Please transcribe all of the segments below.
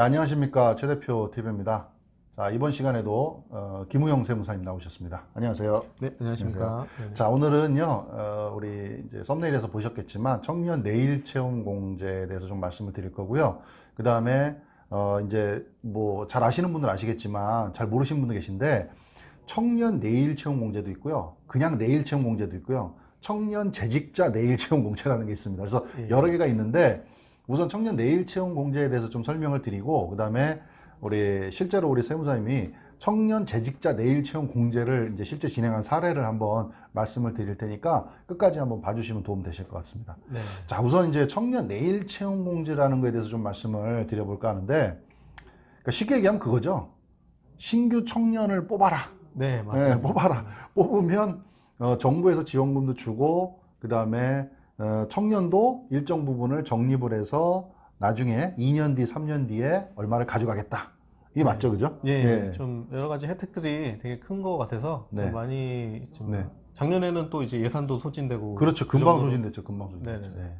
네, 안녕하십니까 최 대표 TV입니다. 자 이번 시간에도 어, 김우영 세무사님 나오셨습니다. 안녕하세요. 네, 안녕하십니까. 네. 자 오늘은요 어, 우리 이제 썸네일에서 보셨겠지만 청년 내일 채용 공제에 대해서 좀 말씀을 드릴 거고요. 그 다음에 어, 이제 뭐 잘 아시는 분들 아시겠지만 잘 모르시는 분들 계신데 청년 내일 채용 공제도 있고요. 그냥 내일 채용 공제도 있고요. 청년 재직자 내일 채용 공제라는 게 있습니다. 그래서 예. 여러 개가 있는데 우선 청년 내일 채용 공제에 대해서 좀 설명을 드리고 그 다음에 우리 실제로 우리 세무사님이 청년 재직자 내일 채용 공제를 이제 실제 진행한 사례를 한번 말씀을 드릴 테니까 끝까지 한번 봐주시면 도움 되실 것 같습니다. 네. 자 우선 이제 청년 내일 채용 공제라는 거에 대해서 좀 말씀을 드려볼까 하는데 그러니까 쉽게 얘기하면 그거죠. 신규 청년을 뽑아라. 네, 맞아요. 네, 뽑아라. 뽑으면 어, 정부에서 지원금도 주고 그 다음에 어, 청년도 일정 부분을 적립을 해서 나중에 2년 뒤, 3년 뒤에 얼마를 가져가겠다. 이게 맞죠, 그죠? 예, 좀 여러 가지 혜택들이 되게 큰 것 같아서 네. 좀 많이 좀 네. 작년에는 또 이제 예산도 소진되고 그렇죠. 그 금방 정도로- 소진됐죠. 금방 소진됐죠. 네네. 네.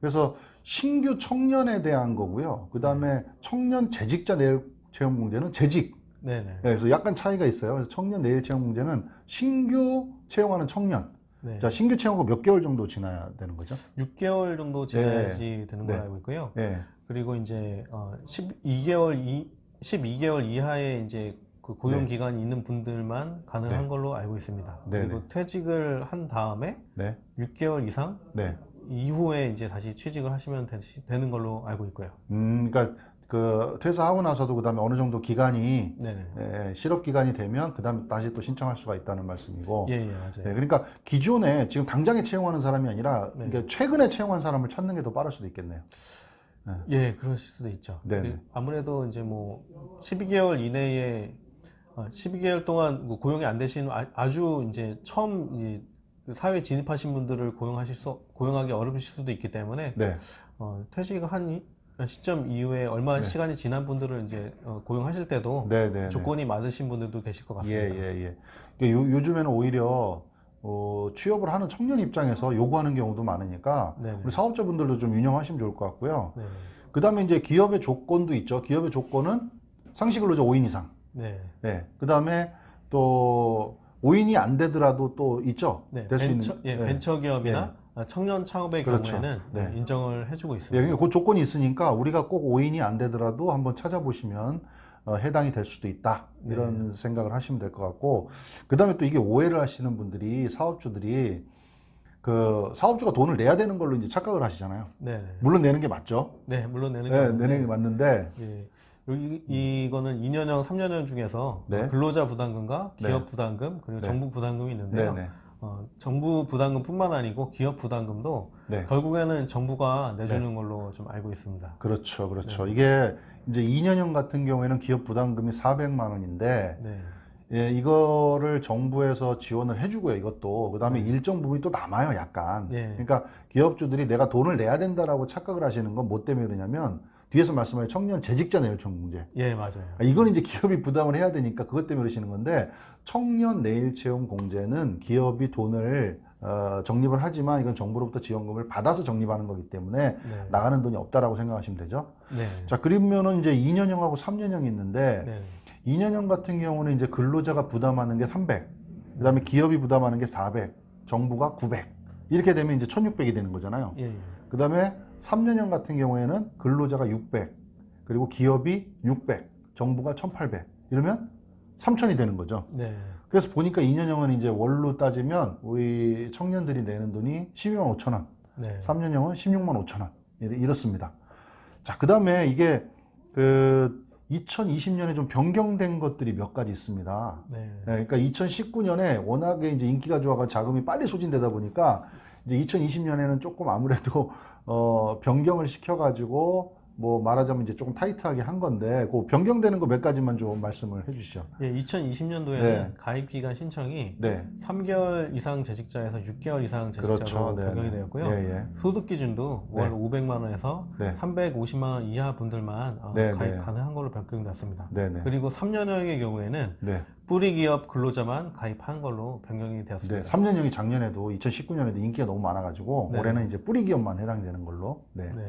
그래서 신규 청년에 대한 거고요. 그 다음에 청년 재직자 내일 채용 공제는 재직. 네, 네. 네, 그래서 약간 차이가 있어요. 그래서 청년 내일 채용 공제는 신규 채용하는 청년. 네. 자, 신규 채용하고 몇 개월 정도 지나야 되는 거죠? 6개월 정도 지나야지 되는 걸 네. 알고 있고요. 예. 그리고 이제 어, 12개월 이 12개월 이하의 이제 그 고용 네. 기간이 있는 분들만 가능한 네. 걸로 알고 있습니다. 네, 그리고 퇴직을 한 다음에 네. 6개월 이상 네. 이후에 이제 다시 취직을 하시면 되시- 되는 걸로 알고 있고요. 음, 그러니까 그 퇴사하고 나서도 그다음에 어느 정도 기간이. 예, 실업 기간이 되면 그다음에 다시 또 신청할 수가 있다는 말씀이고. 예, 예, 맞아요. 네, 그러니까 기존에 지금 당장에 채용하는 사람이 아니라 네. 이게 최근에 채용한 사람을 찾는 게 더 빠를 수도 있겠네요. 예, 그러실 수도 있죠. 그 아무래도 이제 뭐 12개월 이내에 어, 12개월 동안 뭐 고용이 안 되신 아- 아주 이제 처음 이그 사회 진입하신 분들을 고용하실 수 고용하기 어려우실 수도 있기 때문에 네. 어, 퇴직을 한 이- 시점 이후에 얼마 네. 시간이 지난 분들을 이제 어, 고용하실 때도 네, 네. 네. 조건이 맞으신 분들도 계실 것 예, 같습니다. 예, 예. 이게 요, 요즘에는 오히려 어, 취업을 하는 청년 입장에서 요구하는 경우도 많으니까 네, 우리 사업자분들도 좀 유념하시면 좋을 것 같고요. 네, 그 다음에 이제 기업의 조건도 있죠. 기업의 조건은 상시 근로자 5인 이상. 네, 네. 그 다음에 또 5인이 안 되더라도 또 있죠. 네. 될수 벤처, 있는. 예, 네. 벤처 기업이나 아, 청년 창업의 그렇죠. 경우에는 네. 인정을 해주고 예, 있습니다. 그러니까 그 조건이 있으니까 우리가 꼭 5인이 안 되더라도 한번 찾아보시면 어, 해당이 될 수도 있다. 이런 네. 생각을 하시면 될 것 같고, 그 다음에 또 이게 오해를 하시는 분들이 사업주들이 그 사업주가 돈을 내야 되는 걸로 이제 착각을 하시잖아요. 네, 네. 물론 내는 게 맞죠. 네, 물론 내는 게 네, 맞는데, 내는 게 맞는데, 예, 여기 이거는 2년형, 3년형 중에서 네. 근로자 부담금과 기업 네. 부담금 그리고 네. 정부 부담금이 있는데요. 네, 네, 어, 정부 부담금뿐만 아니고 기업 부담금도 네. 결국에는 정부가 내주는 걸로 좀 알고 있습니다. 그렇죠, 그렇죠. 네. 이게 이제 2년형 같은 경우에는 기업 부담금이 400만 원인데, 네, 예, 이거를 정부에서 지원을 해주고요, 이것도. 그 다음에 일정 부분이 또 남아요, 약간. 네. 그러니까 기업주들이 내가 돈을 내야 된다라고 착각을 하시는 건 뭐 때문에 그러냐면, 뒤에서 말씀하신 청년 재직자 내일채용 공제. 예, 맞아요. 아, 이건 이제 기업이 부담을 해야 되니까 그것 때문에 그러시는 건데, 청년 내일 채용 공제는 기업이 돈을 어, 적립을 하지만 이건 정부로부터 지원금을 받아서 적립하는 거기 때문에 네, 나가는 돈이 없다라고 생각하시면 되죠. 네, 자, 그러면은 이제 2년형하고 3년형이 있는데, 네, 2년형 같은 경우는 이제 근로자가 부담하는 게 300, 그 다음에 기업이 부담하는 게 400, 정부가 900. 이렇게 되면 이제 1600이 되는 거잖아요. 예, 예. 그 다음에 3년형 같은 경우에는 근로자가 600, 그리고 기업이 600, 정부가 1800. 이러면 3000이 되는 거죠. 네, 그래서 보니까 2년형은 이제 월로 따지면 우리 청년들이 내는 돈이 12만 5천 원, 네, 3년형은 16만 5천 원. 이렇- 이렇습니다. 자, 그 다음에 이게 그 2020년에 좀 변경된 것들이 몇 가지 있습니다. 네, 네, 그러니까 2019년에 워낙에 이제 인기가 좋아가 자금이 빨리 소진되다 보니까 이제 2020년에는 조금 아무래도 어, 변경을 시켜가지고 뭐 말하자면 이제 조금 타이트하게 한 건데 그 변경되는 거 몇 가지만 좀 말씀을 해주시죠. 예, 2020년도에는 네. 가입 기간 신청이 네, 3개월 이상 재직자에서 6개월 이상 재직자로 그렇죠. 네, 변경이 네. 되었고요. 예, 예. 소득 기준도 네. 월 500만 원에서 네. 350만 원 이하 분들만 어, 네, 가입 네. 가능한 걸로 변경됐습니다. 네, 네, 그리고 3년형의 경우에는 네, 뿌리 기업 근로자만 가입한 걸로 변경이 네. 되었습니다. 3년형이 작년에도 2019년에도 인기가 너무 많아가지고 네. 올해는 이제 뿌리 기업만 해당되는 걸로. 네. 네.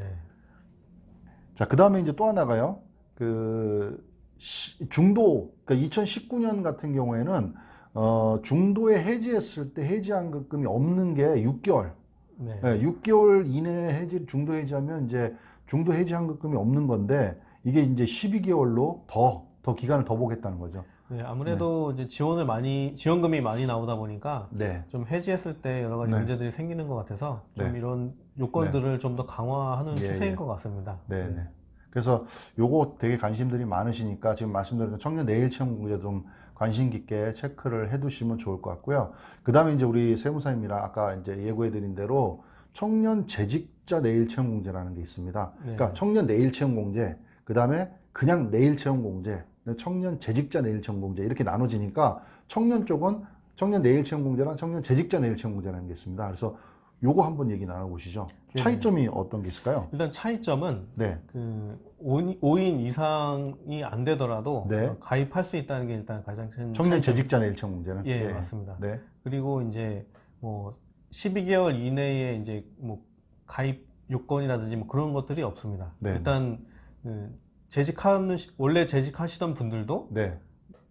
자, 그 다음에 이제 또 하나가요. 그 시- 중도 그러니까 2019년 같은 경우에는 어, 중도에 해지했을 때 해지한급금이 없는 게 6개월. 네. 네, 6개월 이내에 해지 중도 해지하면 이제 중도 해지한급금이 없는 건데 이게 이제 12개월로 더 더 기간을 더 보겠다는 거죠. 네, 아무래도 이제 지원을 많이 지원금이 많이 나오다 보니까 네. 좀 해지했을 때 여러 가지 네. 문제들이 생기는 것 같아서 좀 네. 이런 요건들을 좀 더 강화하는 예, 추세인 예. 것 같습니다. 네, 네. 그래서 요거 되게 관심들이 많으시니까 지금 말씀드린 청년 내일 체험 공제 좀 관심 깊게 체크를 해 두시면 좋을 것 같고요. 그 다음에 이제 우리 세무사님이랑 아까 이제 예고해 드린 대로 청년 재직자 내일 체험 공제라는 게 있습니다. 네. 그러니까 청년 내일 체험 공제, 그 다음에 그냥 내일 체험 공제, 청년 재직자 내일 체험 공제 이렇게 나눠지니까 청년 쪽은 청년 내일 체험 공제랑 청년 재직자 내일 체험 공제라는 게 있습니다. 그래서 요거 한번 얘기 나눠 보시죠. 네. 차이점이 어떤 게 있을까요? 일단 차이점은 네. 그 5인 이상이 안 되더라도 네. 어, 가입할 수 있다는 게 일단 가장 큰 청년 차이점. 재직자 내일 체험 공제는 예, 네. 맞습니다. 네. 그리고 이제 뭐 12개월 이내에 이제 뭐 가입 요건이라든지 뭐 그런 것들이 없습니다. 네. 일단 그 재직하는 시- 원래 재직하시던 분들도 네.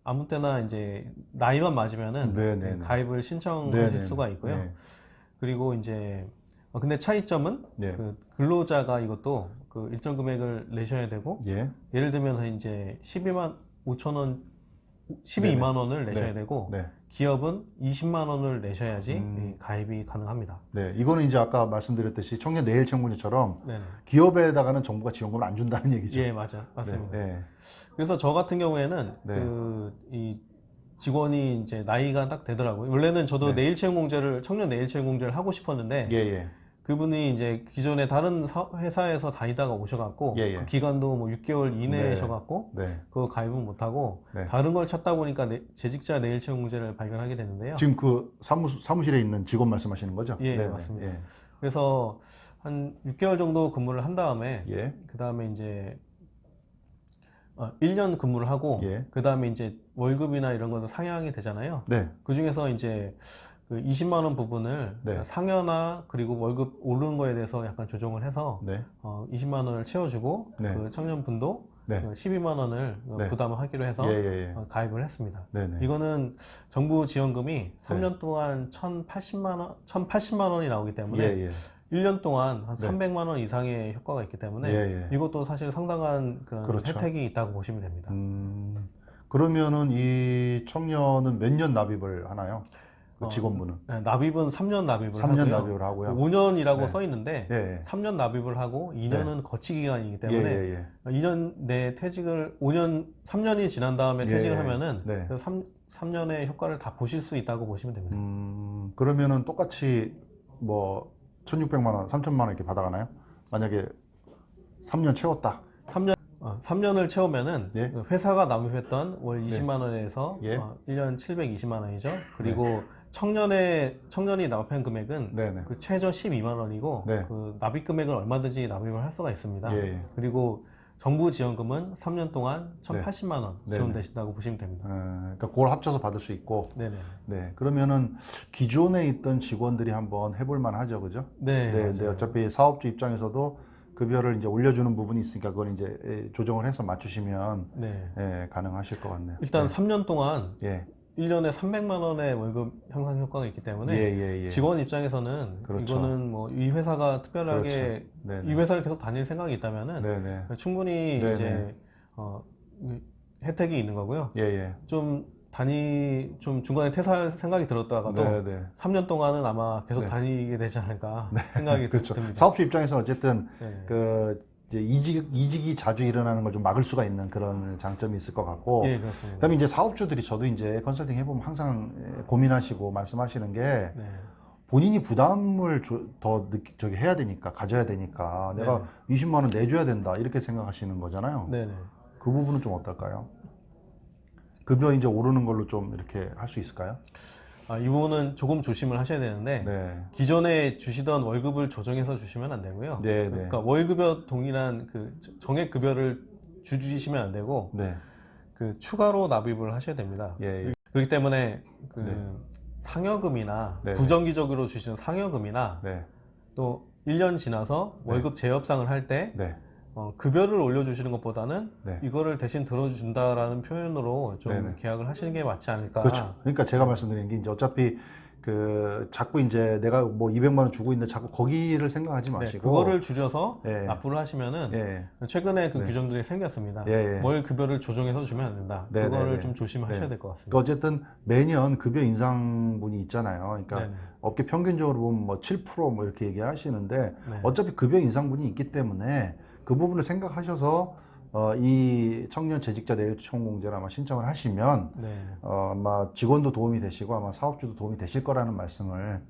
아무 때나 이제 나이만 맞으면은 네, 네, 그 네. 가입을 신청하실 네, 네, 수가 네. 있고요. 네. 그리고 이제 어, 근데 차이점은 네. 그 근로자가 이것도 그 일정 금액을 내셔야 되고 예. 예를 들면 이제 12만 5천 원 네, 12만 원을 내셔야 네. 되고 네. 기업은 20만 원을 내셔야지 음. 이 가입이 가능합니다. 네. 이거는 이제 아까 말씀드렸듯이 청년 내일 공제처럼 네. 기업에다가는 정부가 지원금을 안 준다는 얘기죠. 예, 맞아. 맞습니다. 네. 네. 그래서 저 같은 경우에는 네. 그이 직원이 이제 나이가 딱 되더라고요. 원래는 저도 네. 내일 채용 공제를 청년 내일 채용 공제를 하고 싶었는데 예, 예. 그분이 이제 기존에 다른 사- 회사에서 다니다가 오셔갖고 예, 예. 그 기간도 뭐 6개월 이내셔갖고 네. 그거 가입은 못하고 네. 다른 걸 찾다 보니까 내- 재직자 내일 채용 공제를 발견하게 됐는데요. 지금 그 사무, 사무실에 있는 직원 말씀하시는 거죠? 예, 네, 네. 맞습니다. 그래서 한 6개월 정도 근무를 한 다음에 예. 예. 그 다음에 이제 어, 1년 근무를 하고 예. 그 다음에 이제 월급이나 이런 것도 상향이 되잖아요. 네. 그 중에서 이제 그 20만 원 부분을 네. 상여나 그리고 월급 오르는 거에 대해서 약간 조정을 해서 네. 어, 20만 원을 채워주고 네. 그 청년분도 네. 그 12만 원을 어, 네. 부담을 하기로 해서 예, 예, 예. 어, 가입을 했습니다. 네, 네. 이거는 정부 지원금이 3년 동안 1,080만 원, 1,080만 원이 나오기 때문에 예, 예. 1년 동안 한 네. 300만 원 이상의 효과가 있기 때문에 예, 예. 이것도 사실 상당한 그런 그렇죠. 혜택이 있다고 보시면 됩니다. 음, 그러면은 이 청년은 몇 년 납입을 하나요? 그 어, 직원분은? 네, 납입은 3년 납입을 3년 하고요. 납입을 하고요. 5년이라고 네. 써 있는데 예, 예. 3년 납입을 하고 2년은 거치 기간이기 예, 때문에 예, 예. 2년 내 퇴직을 5년 3년이 지난 다음에 예, 퇴직을 예. 하면은 네. 그 3, 삼년의 효과를 다 보실 수 있다고 보시면 됩니다. 음, 그러면은 똑같이 뭐 1,600만 원, 3천만 원 이렇게 받아가나요? 만약에 3년 채웠다. 3년 어, 3년을 채우면은 예. 그 회사가 납입했던 월 네. 20만 원에서 예. 어, 1년 720만 원이죠. 그리고 청년의 청년이 납입한 금액은 네, 네. 그 최저 12만 원이고 네. 그 납입 금액은 얼마든지 납입을 할 수가 있습니다. 예, 예. 그리고 정부 지원금은 3년 동안 1,080만 원 네, 지원되신다고 보시면 됩니다. 어, 그러니까 그걸 합쳐서 받을 수 있고. 네네. 네. 그러면은 기존에 있던 직원들이 한번 해볼 만하죠, 그죠? 네, 네, 맞아요. 네, 어차피 사업주 입장에서도 급여를 이제 올려주는 부분이 있으니까 그걸 이제 예, 조정을 해서 맞추시면 네. 예, 가능하실 것 같네요. 일단 네. 3년 동안 예, 1년에 300만 원의 월급 향상 효과가 있기 때문에 예, 예, 예. 직원 입장에서는 그렇죠. 이거는 뭐 이 회사가 특별하게 네, 이 회사를 계속 다닐 생각이 있다면은 네, 네, 충분히 네, 이제 네. 어, 이 혜택이 있는 거고요. 예, 예. 좀 다니 좀 중간에 퇴사할 생각이 들었다가도 네, 네. 3년 동안은 아마 계속 네. 다니게 되지 않을까 생각이 그렇죠. 듭니다. 사업주 입장에서 어쨌든 네. 그 이제 이직 이직이 자주 일어나는 걸 좀 막을 수가 있는 그런 장점이 있을 것 같고. 예, 그렇습니다. 그다음에 이제 사업주들이 저도 이제 컨설팅 해보면 항상 예, 고민하시고 말씀하시는 게 네. 본인이 부담을 줘- 더 느끼, 저기 해야 되니까 가져야 되니까 내가 20만 원 내줘야 된다 이렇게 생각하시는 거잖아요. 네, 네. 그 부분은 좀 어떨까요? 급여 이제 오르는 걸로 좀 이렇게 할 수 있을까요? 아, 이 부분은 조금 조심을 하셔야 되는데 네. 기존에 주시던 월급을 조정해서 주시면 안 되고요. 네, 네. 그러니까 월급여 동일한 그 정액 급여를 주주시면 안 되고 네. 그 추가로 납입을 하셔야 됩니다. 예, 예. 그렇기 때문에 그 네. 상여금이나 네. 부정기적으로 주시는 상여금이나 네. 또 1년 지나서 네. 월급 재협상을 할때 네. 어, 급여를 올려주시는 것보다는 네. 이거를 대신 들어준다라는 표현으로 좀 네네. 계약을 하시는 게 맞지 않을까. 그렇죠. 그러니까 제가 말씀드린 게 이제 어차피 그 자꾸 이제 내가 뭐 200만 원 주고 있는데 자꾸 거기를 생각하지 네, 마시고 그거를 줄여서 예. 납부를 하시면은 예. 최근에 그 네. 규정들이 생겼습니다. 예, 예. 월 급여를 조정해서 주면 안 된다. 네, 그거를 네, 네. 좀 조심하셔야 네. 될것 같습니다. 그러니까 어쨌든 매년 급여 인상분이 있잖아요. 그러니까 네, 업계 평균적으로 보면 뭐 7%뭐 이렇게 얘기하시는데 네. 어차피 급여 인상분이 있기 때문에 그 부분을 생각하셔서 어, 이 청년 재직자 내일채용공제를 아마 신청을 하시면 네. 어, 아마 직원도 도움이 되시고 아마 사업주도 도움이 되실 거라는 말씀을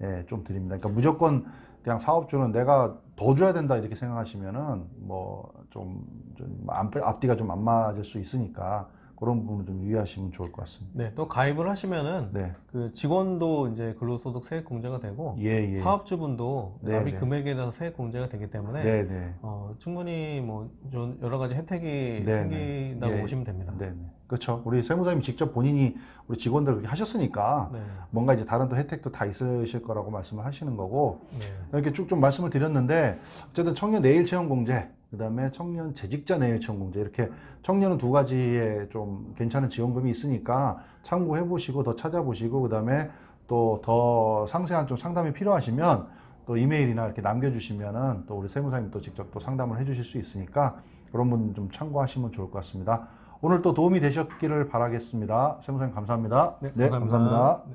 예, 좀 드립니다. 그러니까 무조건 그냥 사업주는 내가 더 줘야 된다 이렇게 생각하시면은 뭐 좀 좀 앞- 앞뒤가 좀 안 맞을 수 있으니까 그런 부분 좀 유의하시면 좋을 것 같습니다. 네, 또 가입을 하시면은 네, 그 직원도 이제 근로소득 세액 공제가 되고 예, 예. 사업주분도 네, 납입 네. 금액에 대해서 세액 공제가 되기 때문에 네, 네. 어, 충분히 뭐 좀 여러 가지 혜택이 네, 생긴다고 네. 보시면 됩니다. 네, 네. 그렇죠. 우리 세무사님이 직접 본인이 우리 직원들 그렇게 하셨으니까 네. 뭔가 이제 다른 또 혜택도 다 있으실 거라고 말씀을 하시는 거고 네. 이렇게 쭉 좀 말씀을 드렸는데 어쨌든 청년 내일 채용 공제 그 다음에 청년 재직자 내일 채용 공제 이렇게 청년은 두 가지의 좀 괜찮은 지원금이 있으니까 참고해 보시고 더 찾아보시고 그 다음에 또 더 상세한 좀 상담이 필요하시면 또 이메일이나 이렇게 남겨주시면은 또 우리 세무사님 또 직접 또 상담을 해주실 수 있으니까 그런 분 좀 참고하시면 좋을 것 같습니다. 오늘 또 도움이 되셨기를 바라겠습니다. 세무사님 감사합니다. 네, 감사합니다. 감사합니다. 네.